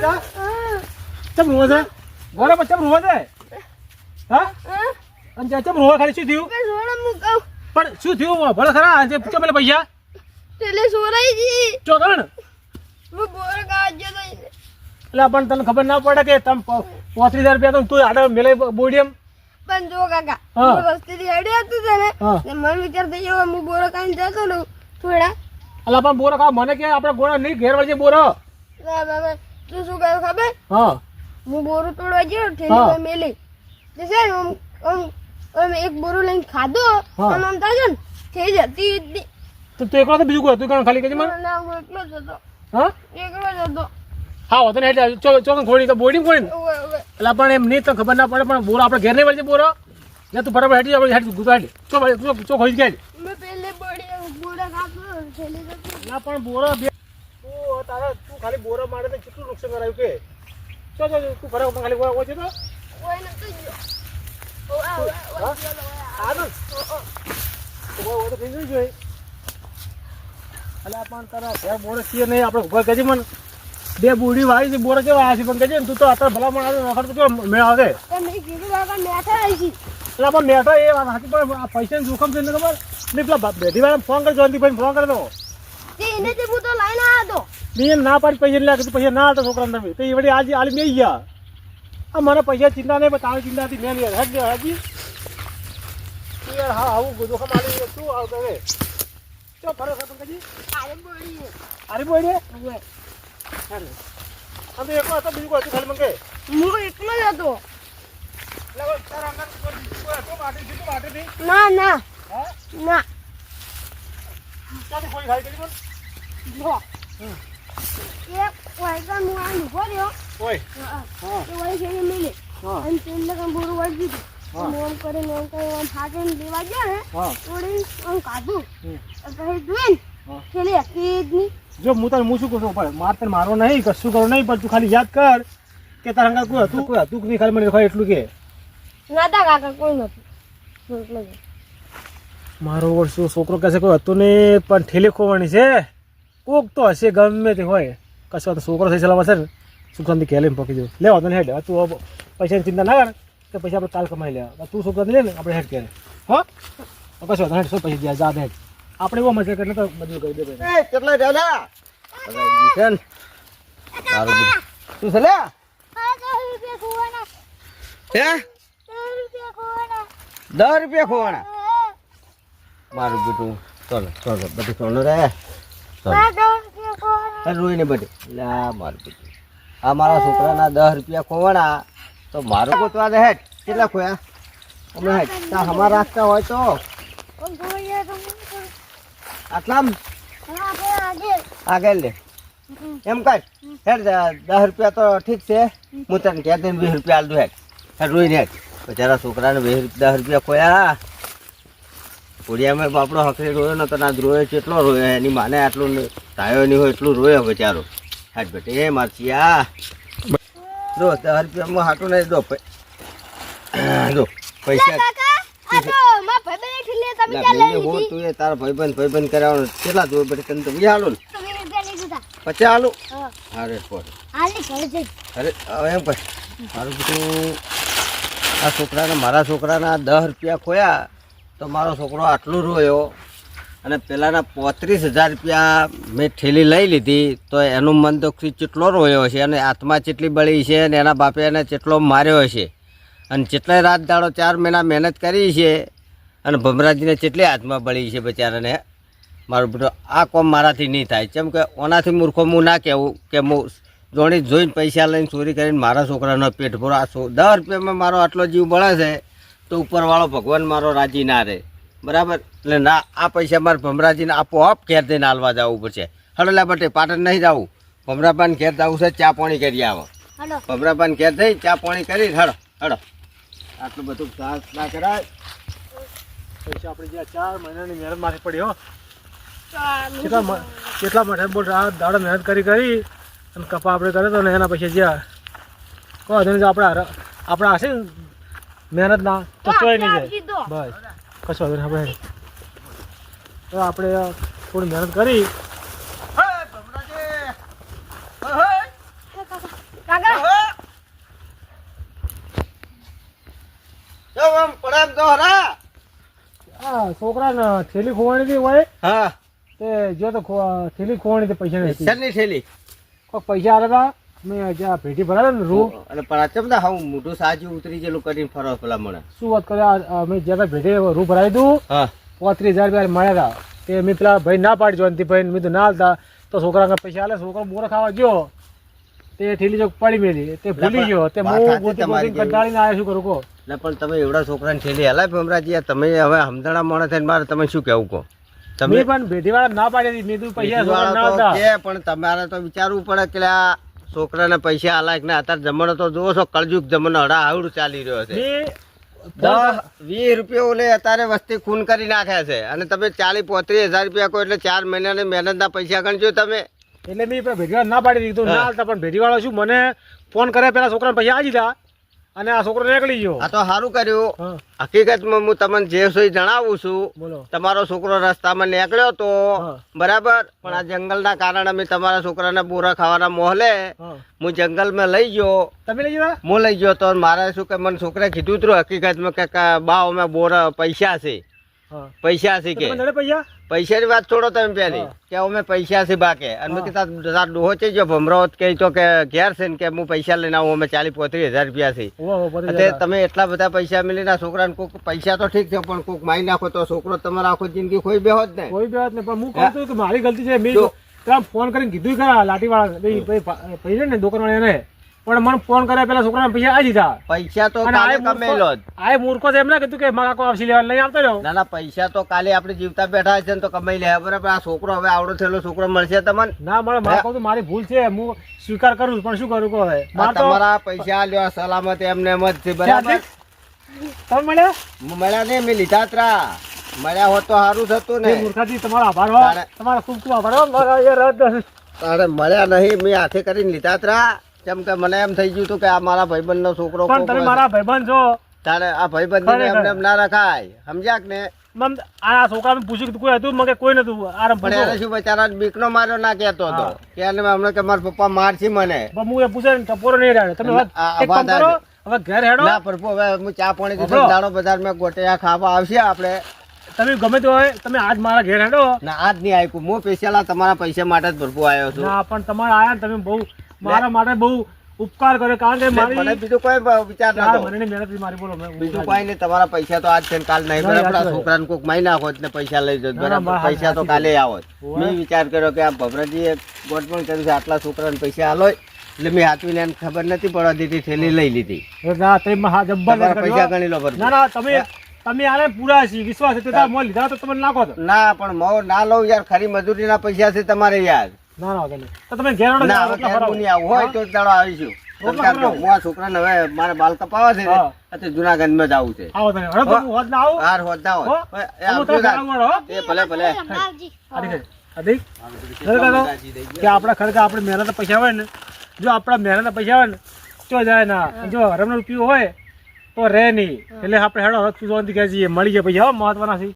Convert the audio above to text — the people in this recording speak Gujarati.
બેટા? ચમ રોવા છે? ગોરા પર ચમ રોવા છે? હા? અને ચમ ચમ રોવા ખાલી શું થયું? પણ શું થયું? ભલે ખરા આજે ચમ પેલા પૈસા? ચોગણ એટલે પણ તને ખબર ના પડે કે તમ પોત્રીસ હજાર રૂપિયા તો તું આડે મેલે બોડીએમ? પણ જો કાકા હા. હું રસ્તેથી હેડ્યો હતો છે ને હા. ને મને વિચાર થઈ ગયો હું બોરો કાઢીને જતો રહું થોડા. એટલે પણ બોરો ખા મને કે આપણે ગોળા નહીં ઘેર વળજે બોરો ના. તું શું કહ્યું ખબર? હા. હું બોરું તોડવા ગયો. ઠેલી મેલી. તે છે ને આમ- આમ- આમ એક બોરું લઈને ખાધો. અને આમ થાય ને થઈ જતી તો તું એકલો તો બીજું કોઈ હતું? કણ ખાલી કહેજે મને ના હું એકલો જ હતો. હા? એકલો જ હતો. હા વાંધો નહીં એટલે ચો ચોકન ખોડી તો બોડી ખોડી. એટલે પણ એમ નહીં તો ખબર ના પડે પણ બોરો આપણે ઘેર નહીં વળજે બોરો. ને તું બરાબર હેઠી આપણે હેઠી ગુજરાતી હેઠી ચો ભાઈ, ચો ચો ખોઈ ગયા મેં પહેલે બોડી બોડા ઠેલી ના પણ બોરો બે ઓ તારા ખાલી બોરા મારે કેટલું નુકસાન કરાયું કે? ચો ચો તું ઘરે ખાલી ઓય છે તો? કોઈ નતું ગયો ઓવે, ઓવે, ઓવે, હા? ગયો, ઓવે. આ તો થઈ ગયું જોઈએ અલ્યા પણ તારા ઘેર બોરો છીએ નહીં આપણે ઊભા કહેજે મને. બે બુડી વાળી છે બોરો કેવા આવ્યા છે પણ કહેજે તું તો અત્યારે ભલામણ આવે નોકર તો કેવા મેળ આવે? આવી. એટલે પણ મેઠો એ વાત સાચી પણ પૈસાનું જોખમ છે ને ખબર? એટલે પેલા બેઠી વાળા ફોન કરી ફોન કરી દો એને હું તો લઈને આવ્યો મેં ના પાડી પૈસા લે કીધું પૈસા ના હતા છોકરાને તમે. તો એ વળી આજે આલી મેં ગયા આ મને પૈસા ચિંતા નહીં પણ તારી ચિંતા હતી મેં યાર હજ હાજી યાર હા આવું જોખમ આલી શું આવતો હવે ચો ફરો હતો કજી આરે બોડી છે. ઓવે. આમ તો એકલો હતો બીજું કોઈ હતું ખાલી મંગે હું એકલો જ હતો. ના ના. ના. કોઈ ખાઈ કરી વાયકા હું આ ઊભો રહ્યો ઓય. હા, હા તો વળી જઈને હા. અને તેમને કંઈ બોરું વાળી દીધું હા. કરે આમ કરીને આમ લેવા ગયા ને થોડી કાઢું. પછી જોઈને. હતી જ નહીં. જો હું તને હું શું કહું છું પણ માર તને મારો નહીં કશું કરવું નહીં પણ તું ખાલી યાદ કર કે તારા અંગા કોઈ હતું કોઈ હતું કે નહીં ખાલી મને દેખાય એટલું કે. નાતા કાકા કોઈ નથી. મારો વર્ષો છોકરો કહેશે કોઈ હતું નહીં પણ ઠેલી ખોવાની છે. કોક તો હશે ગમે તે હોય. કશો તો છોકરો થઈ ચલાવવા છે ને સુખાંતિ કે લઈને પકી જવું. લેવા તને હેડ. તું પૈસાની ચિંતા ના કર કે પૈસા આપણે કાલ કમાઈ લેવા. તું સુખાંતિ લે ને આપણે હેડ કે હા? કશો હેડ શું પૈસા જ્યાં જા હેડ આપણે એવો મજા કરીને તો બધું કરી દે ભાઈ. કેટલા દાદા બધું. શું છે હે? દસ રૂપિયા ખોવાના. મારું બેટું ચાલો ચાલો બધું ચાલો રે રોઈને બધી. લા મારું બેટું આ મારા છોકરાના દસ રૂપિયા ખોવાના તો મારું ગોતવા દે હેઠ. કેટલા ખોયા? અમે હેઠ. તા હમાર રાખતા હોય તો. આટલા આગળ લે. એમ કર. હેડ દસ રૂપિયા તો ઠીક છે. હું તને કહે દઈને વીસ રૂપિયા આલ દઉં હેડ રોઈને હેડ બચારા છોકરાને વીસ દસ રૂપિયા ખોયા. કોડિયામાં બાપડો હકરી રોયો ને તો ના રોયો કેટલો રોયો એની માને આટલું ટાયો નહીં હોય એટલું રોયો બચારો હાટ બેટે એ આ દો દસ રૂપિયામાં હાટું નહીં દો જો પૈસા લા, મેં હો તું એ તારા ભાઈબંધ ભાઈબંધ કરાવવાનો. કેટલા દો બેટે તને તો હાલો ને. પછી હાલો અરે અરે હવે એમ પછી મારું બધું આ છોકરાને મારા છોકરાના દસ રૂપિયા ખોયા. તો મારો છોકરો આટલું રોયો અને પેલાના પોત્રીસ હજાર રૂપિયા મેં ઠેલી લઈ લીધી, તો એનું મન દુઃખથી ચેટલો રોયો છે અને આત્મા ચેટલી બળી છે અને એના બાપે એને ચેટલો માર્યો છે અને જેટલાય રાત દાડો ચાર મહિના મહેનત કરી છે અને ભમરાજીને ચેટલી આત્મા બળી છે બચારાને મારું બેટો, આ કોમ મારાથી નહીં થાય. કેમ કે ઓનાથી મૂર્ખો હું ના કહેવું કે હું જોણી જોઈને પૈસા લઈને ચોરી કરીને મારા છોકરાનો પેટ ભરો. આ સો, દસ રૂપિયામાં મારો આટલો જીવ બળે છે. તો ઉપરવાળો ભગવાન મારો રાજી ના રહે. બરાબર? એટલે ના આ પૈસા મારે ભમરાજીને આપોઆપ ઘેર દઈને હાલવા જવું પડશે. હડો લે બટે પાટણ નહીં જવું. ભમરાપાન ઘેર જવું છે ચા પાણી કરી આવો. ભમરાબાન ઘેર થઈ ચા પાણી કરી હડો હડો. આટલું બધું સાસ ના કરાય. પૈસા આપણે જ્યાં ચાર મહિનાની મહેનત માથે પડ્યો કેટલા કેટલા માટે બોલ આ દાડો મહેનત કરી કરી અને કપા આપણે કરે તો ને એના પૈસા જ્યાં. કોઈ આપણે આપણે હશે ને મહેનત ના તો નહીં જાય. બસ. કશો વાંધો આપણે તો આપણે થોડી મહેનત કરી. છોકરા ને થેલી ખોવાની હતી હોય. હા. તે જો તો થેલી ખોવાની હતી. પૈસા ની પૈસા આવ્યા હતા મેં જ્યાં ભેટી ભરાયા ને રૂ? અને પણ આ ચમદા મોટું સાજુ ઉતરી ગયેલું કરીને ફરો પેલા મને. શું વાત કરે? મેં જ્યાં ભેટી રૂ ભરાયું હતું હા. પોત્રીસ હજાર રૂપિયા મળ્યા હતા તે મેં પેલા ભાઈ ના પાડી જોનથી ભાઈ મેં તો ના હાલતા. તો છોકરા પૈસા આલે? છોકરો બોરા ખાવા ગયો. તે ઠેલી ચોક પડી મેલી. તે ભૂલી ગયો. તે હું ગોતી ગોતી કંટાળીને આવ્યો શું કરું કહો. એટલે પણ તમે એવડા છોકરાને ઠેલી હલાય ભમરાજી તમે હવે હમદણા માણસ થઈને મારે તમે શું કહેવું કહો? તમે પણ ભેટી વાળા ના પાડી હતી. મેં તું પૈસા ના હતા પણ તમારે તો વિચારવું પડે કે આ છોકરાને પૈસા આલાય કે ના અત્યારે જમણો તો જુઓ છો કળજુગ જમણો હડા આવડું ચાલી રહ્યો છે. દસ વીસ રૂપિયા ઓલે અત્યારે વસ્તી ખૂન કરી નાખ્યા છે. અને તમે ચાલીસ પોત્રીસ હજાર રૂપિયા કહો એટલે ચાર મહિનાની મહેનતના પૈસા ગણજો તમે. એટલે મેં પેલા ના પાડી દીધું. ના. હાલતા પણ ભેટી વાળો શું મને ફોન કર્યા પેલા છોકરાને પૈસા આપી દીધા. અને આ છોકરો નીકળી ગયો. આ તો સારું કર્યું. હકીકતમાં હું તમને જે સોય જણાવું છું. તમારો છોકરો રસ્તામાં નીકળ્યો તો બરાબર? પણ આ જંગલના કારણે મેં તમારા છોકરાને બોરા ખાવાના મોહલે હા. જંગલમાં લઈ ગયો. તમે લઈ જવા હું લઈ ગયો તો મારે શું કે મને છોકરાએ કીધું હતું હકીકતમાં કે કા બા અમે બોરા પૈસા છે. પૈસા છે કે? પૈસા? ની વાત છોડો તમે પેલી કે અમે પૈસા છે બાકે. અને તાર ડોહો છે જો ભમરાવત કહી તો કે ઘેર છે ને કે હું પૈસા લઈને આવું અમે ચાલીસ પોત્રીસ હજાર રૂપિયા છે. તમે એટલા બધા પૈસા મિલીને છોકરાને કોક પૈસા તો ઠીક છે પણ કોક મારી નાખો તો છોકરો તમારો આખો જિંદગી કોઈ બેહો જ ને. કોઈ બેહો જ પણ હું કહું કે મારી ગલતી છે મેં ફોન કરીને કીધું ખરા લાઠીવાળા ભાઈ ને દુકાનવાળા એને પણ મને ફોન કર્યા પેલા છોકરાને પૈસા આ દીધા. પૈસા તો કાલે કમેલો જ. આ મૂર્ખો છે એમ ના કીધું કે મારા કો આવશે લેવા લઈ આવતો રહ્યો. ના ના પૈસા તો કાલે આપણે જીવતા બેઠા છે ને તો કમાઈ લે. બરાબર આ છોકરો હવે આવડો થયેલો છોકરો મળશે તમને? ના મળે મારે કહું મારી ભૂલ છે હું સ્વીકાર કરું પણ શું કરું કહો હવે? તમારા પૈસા લેવા સલામત એમને એમ જ છે બરાબર? તમે મળ્યા? મળ્યા નહીં મેં લીધા ત્રા મળ્યા હોત તો સારું થતું ને. મૂર્ખાજી તમારો આભાર તમારો ખૂબ ખૂબ આભાર તારે મળ્યા નહીં મેં હાથે કરીને લીધા ત્રા કેમ કે મને એમ થઈ ગયું હતું કે આ મારા ભાઈબંધ નો છોકરો પણ તમે મારા ભાઈબંધ છો. તારે આ ભાઈબંધ ખરેખર. એમને એમ ના રખાય. સમજ્યા ને? મમ આ છોકરાને પૂછ્યું કોઈ હતું? મગે કોઈ નતું. આરામ પણ એને શું બચારા બીકનો માર્યો ના કહેતો હતો. કે એને હમણાં કે મારા પપ્પા મારશે મને. પણ હું એ પૂછે ને ટપોરો નહીં રહ્યો તમે એક કામ કરો. હવે ઘેર હેડો. ના પ્રભુ હવે હું ચા પાણી. દીધો દાડો બજારમાં ગોટિયા ખાવા આવશે આપણે. તમે ગમે તો હોય તમે આજ મારા ઘેર હેડો. ના આજ નહીં આવ્યું હું સ્પેશિયલ આ તમારા પૈસા માટે જ ભરપૂર આવ્યો છું. ના પણ તમારે આયા તમે બહુ મારા માટે બહુ ઉપકાર કર્યો કારણ કે મને બીજું કોઈ વિચાર ના મહિનાની મહેનત મારી બોલો બીજું કોઈ નહીં તમારા પૈસા તો આજ છે કાલ નહીં. બરાબર. છોકરાને કોઈક માઈ નાખો ને પૈસા લઈ જતો બરાબર પૈસા તો કાલે આવત મેં વિચાર કર્યો કે આ ભભરાજીએ ગોઠવણ કર્યું છે આટલા છોકરાને પૈસા આલો એટલે મેં હાથવીને એને ખબર નથી પડવા દીધી થેલી લઈ લીધી. ના. પૈસા ગણી લો ના ના તમે તમે આને પૂરા છે વિશ્વાસ છે તો મોં લીધા તો તમે નાખો ના પણ મો ના લઉં યાર ખરી મજૂરીના પૈસા છે તમારે યાર. ના તો તમે ઘેર આવું હોય તો દાડો આવીશું છોકરાને હવે મારે બાલ કપાવા છે ને હા. એટલે જુનાગઢમાં જ આવું છે. આવો તમે હું? ના આવું. હાર ના આવું. એ ભલે ભલે. કે આપણા ખરેખર આપણે મહેનત પૈસા હોય ને જો આપણા મહેનત પૈસા હોય ને તો જાય ના. જો હરમનો રૂપિયો હોય તો રહે નહીં. એટલે આપણે હેડો સુધોથી કહે જઈએ મળી ગયા પૈસા હો, મહત્વના છે.